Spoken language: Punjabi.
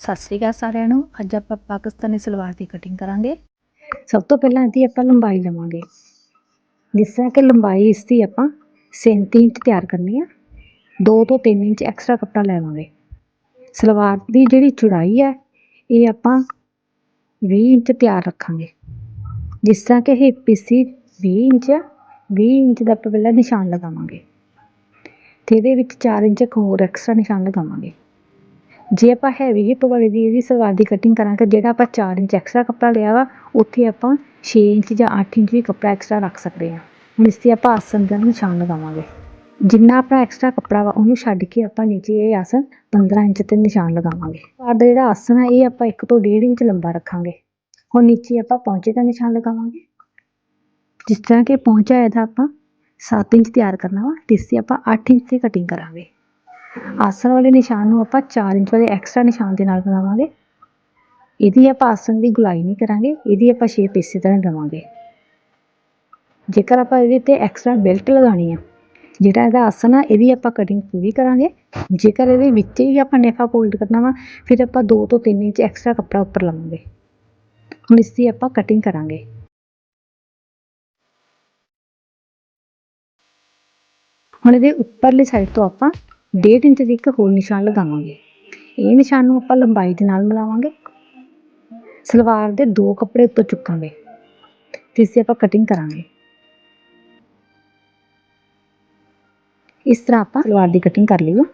ਸਤਿ ਸ੍ਰੀ ਅਕਾਲ ਸਾਰਿਆਂ ਨੂੰ। ਅੱਜ ਆਪਾਂ ਪਾਕਿਸਤਾਨੀ ਸਲਵਾਰ ਦੀ ਕਟਿੰਗ ਕਰਾਂਗੇ। ਸਭ ਤੋਂ ਪਹਿਲਾਂ ਇਹਦੀ ਆਪਾਂ ਲੰਬਾਈ ਲਵਾਂਗੇ। ਜਿਸ ਤਰ੍ਹਾਂ ਕਿ ਲੰਬਾਈ ਇਸ ਦੀ ਆਪਾਂ 37 ਇੰਚ ਤਿਆਰ ਕਰਨੀ ਆ। 2 ਤੋਂ 3 ਇੰਚ ਐਕਸਟਰਾ ਕੱਪੜਾ ਲੈਵਾਂਗੇ ਸਲਵਾਰ ਦੀ ਜਿਹੜੀ ਚੌੜਾਈ ਹੈ ਇਹ ਆਪਾਂ 20 ਇੰਚ ਤਿਆਰ ਰੱਖਾਂਗੇ। ਜਿਸ ਤਰ੍ਹਾਂ ਕਿ ਹਿੱਪ ਇਸਦੀ 20 ਇੰਚ ਆ 20 ਇੰਚ ਦਾ ਆਪਾਂ ਪਹਿਲਾਂ ਨਿਸ਼ਾਨ ਲਗਾਵਾਂਗੇ। ਤੇ ਇਹਦੇ ਵਿੱਚ 4 ਇੰਚ ਹੋਰ ਐਕਸਟਰਾ ਨਿਸ਼ਾਨ ਲਗਾਵਾਂਗੇ। ਜੇ ਆਪਾਂ ਹੈਵੀ ਹਿੱਪ ਵਾਲੀ ਦੀ ਇਹਦੀ ਸਲਵਾਰ ਦੀ ਕਟਿੰਗ ਕਰਾਂਗੇ ਜਿਹੜਾ ਆਪਾਂ 4 ਇੰਚ ਐਕਸਟਰਾ ਕੱਪੜਾ ਲਿਆ ਵਾ, ਉੱਥੇ ਆਪਾਂ 6 ਇੰਚ ਜਾਂ 8 ਇੰਚ ਵੀ ਕੱਪੜਾ ਐਕਸਟਰਾ ਰੱਖ ਸਕਦੇ ਹਾਂ। ਹੁਣ ਇਸ ਤੇ ਆਪਾਂ ਆਸਨ ਦਾ ਨਿਸ਼ਾਨ ਲਗਾਵਾਂਗੇ। ਜਿੰਨਾ ਆਪਣਾ ਐਕਸਟਰਾ ਕੱਪੜਾ ਵਾ, ਉਹਨੂੰ ਛੱਡ ਕੇ ਆਪਾਂ ਨੀਚੇ ਇਹ ਆਸਨ 15 ਇੰਚ ਤੇ ਨਿਸ਼ਾਨ ਲਗਾਵਾਂਗੇ। ਸਲਵਾਰ ਦਾ ਜਿਹੜਾ ਆਸਨ ਹੈ ਇਹ ਆਪਾਂ 1 ਤੋਂ 1.5 ਇੰਚ ਲੰਬਾ ਰੱਖਾਂਗੇ। ਹੁਣ ਨੀਚੇ ਆਪਾਂ ਪਹੁੰਚੇ ਦਾ ਨਿਸ਼ਾਨ ਲਗਾਵਾਂਗੇ। ਜਿਸ ਤਰ੍ਹਾਂ ਕਿ ਪਹੁੰਚਾ ਇਹਦਾ ਆਪਾਂ 7 ਇੰਚ ਤਿਆਰ ਕਰਨਾ ਵਾ, ਤੇ ਇਸ ਤੇ ਆਪਾਂ 8 ਇੰਚ ਦੀ ਕਟਿੰਗ ਕਰਾਂਗੇ। ਆਸਣ ਵਾਲੇ ਨਿਸ਼ਾਨ ਨੂੰ ਆਪਾਂ 4 ਇੰਚ ਵਾਲੇ ਐਕਸਟਰਾ ਨਿਸ਼ਾਨ ਦੇ ਨਾਲ ਬਣਾਵਾਂਗੇ। ਇਹਦੀ ਆਪਾਂ ਆਸਨ ਦੀ ਗੁਲਾਈ ਨਹੀਂ ਕਰਾਂਗੇ, ਇਹਦੀ ਆਪਾਂ ਸ਼ੇਪ ਇਸੇ ਤਰ੍ਹਾਂ ਦੇਵਾਂਗੇ। ਜੇਕਰ ਆਪਾਂ ਇਹਦੇ ਤੇ ਐਕਸਟਰਾ ਬੈਲਟ ਲਗਾਣੀ ਆ, ਜਿਹੜਾ ਇਹਦਾ ਆਸਨ ਆ, ਇਹਦੀ ਆਪਾਂ ਕਟਿੰਗ ਪੂਰੀ ਕਰਾਂਗੇ। ਜੇਕਰ ਇਹਦੇ ਵਿੱਚ ਹੀ ਆਪਾਂ ਨੇਫਾ ਫੋਲਡ ਕਰਨਾ ਵਾ, ਫਿਰ ਆਪਾਂ 2 ਤੋਂ 3 ਇੰਚ ਐਕਸਟਰਾ ਕੱਪੜਾ ਉੱਪਰ ਲਵਾਂਗੇ। ਹੁਣ ਇਸ ਦੀ ਆਪਾਂ ਕਟਿੰਗ ਕਰਾਂਗੇ। ਹੁਣ ਇਹਦੇ ਉੱਪਰਲੀ ਸਾਈਡ ਤੋਂ ਆਪਾਂ ਡੇਢ ਇੰਚ ਦੀ ਇੱਕ ਹੋਰ ਨਿਸ਼ਾਨ ਲਗਾਵਾਂਗੇ। ਇਹ ਨਿਸ਼ਾਨ ਨੂੰ ਆਪਾਂ ਲੰਬਾਈ ਦੇ ਨਾਲ ਮਿਲਾਵਾਂਗੇ। ਸਲਵਾਰ ਦੇ ਦੋ ਕੱਪੜੇ ਉੱਤੋਂ ਚੁੱਕਾਂਗੇ। ਤੇ ਇਸੇ ਆਪਾਂ ਕਟਿੰਗ ਕਰਾਂਗੇ। ਇਸ ਤਰ੍ਹਾਂ ਆਪਾਂ ਸਲਵਾਰ ਦੀ ਕਟਿੰਗ ਕਰ ਲਈਓ